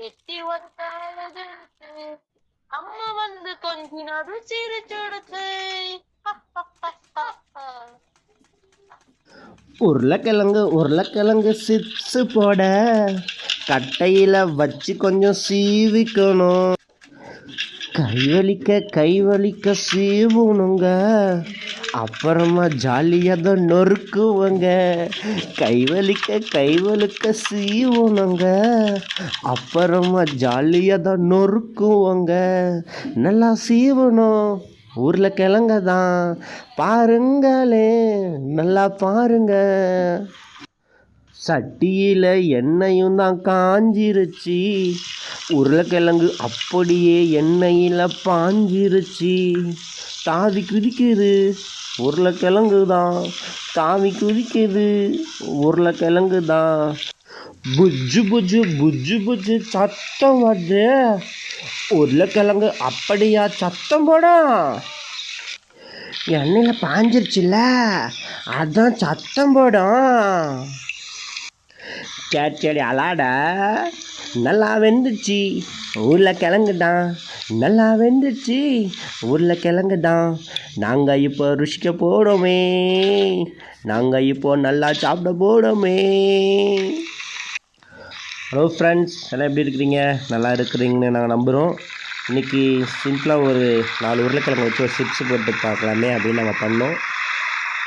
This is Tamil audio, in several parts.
எட்டி ஒருத்தாளது அம்மா வந்து கொஞ்சினது சிரிச்செடுத்து உருளைக்கிழங்கு உருளைக்கிழங்கு சிப்ஸு போட கட்டையில் வச்சு கொஞ்சம் சீவிக்கணும் கைவலிக்க கைவலிக்க சீவணுங்க அப்புறமா ஜாலியாக தான் நொறுக்குவோங்க. கைவலிக்க கைவலிக்க சீவணுங்க அப்புறமா ஜாலியாக தான் நொறுக்குவோங்க. நல்லா சீவணும். கிழங்க தான். பாருங்களே நல்லா பாருங்க. சட்டியில் எண்ணெயும் தான் காஞ்சிருச்சு. உருளைக்கிழங்கு அப்படியே எண்ணெயில் பாஞ்சிருச்சு. தாவி குதிக்குது. உருளைக்கிழங்கு தான் தாவி குதிக்குது. உருளைக்கிழங்கு தான் புஜ்ஜு புஜ்ஜு புஜ்ஜு புஜ்ஜு சத்தம் வருது. உருளைக்கிழங்கு அப்படியா சத்தம் போடும் எண்ணெயில் பாஞ்சிருச்சுல அதான் சத்தம் போடும். சரி சரி அலாட நல்லா வெந்துச்சு ஊரில் தான் நல்லா வெந்துச்சு ஊரில் தான் நாங்கள் இப்போ ருசிக்க போகிறோமே நாங்கள் இப்போ நல்லா சாப்பிட போகிறோமே ஹலோ ஃப்ரெண்ட்ஸ் எல்லாம் எப்படி இருக்கிறீங்க? நல்லா இருக்கிறீங்கன்னு நாங்கள் நம்புகிறோம் இன்றைக்கி சிம்பிளாக ஒரு நாலு உருளைக்கிழங்கு வச்சு ஒரு சிப்ஸ் போட்டு பார்க்கலாமே அப்படின்னு நாங்கள் பண்ணோம்.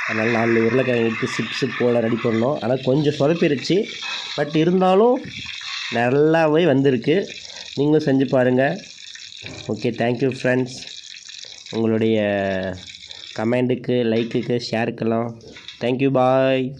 அதனால் நாலு உருளைக்கிழங்கு எடுத்து சிப்ஸு போல் ரெடி பண்ணோம். ஆனால் கொஞ்சம் சொதப்பிடுச்சு பட் இருந்தாலும் நல்லாவே வந்திருக்கு. நீங்களும் செஞ்சு பாருங்கள் ஓகே தேங்க்யூ ஃப்ரெண்ட்ஸ் உங்களுடைய கமெண்ட்டுக்கு லைக்குக்கு ஷேருக்கெல்லாம் தேங்க்யூ பாய்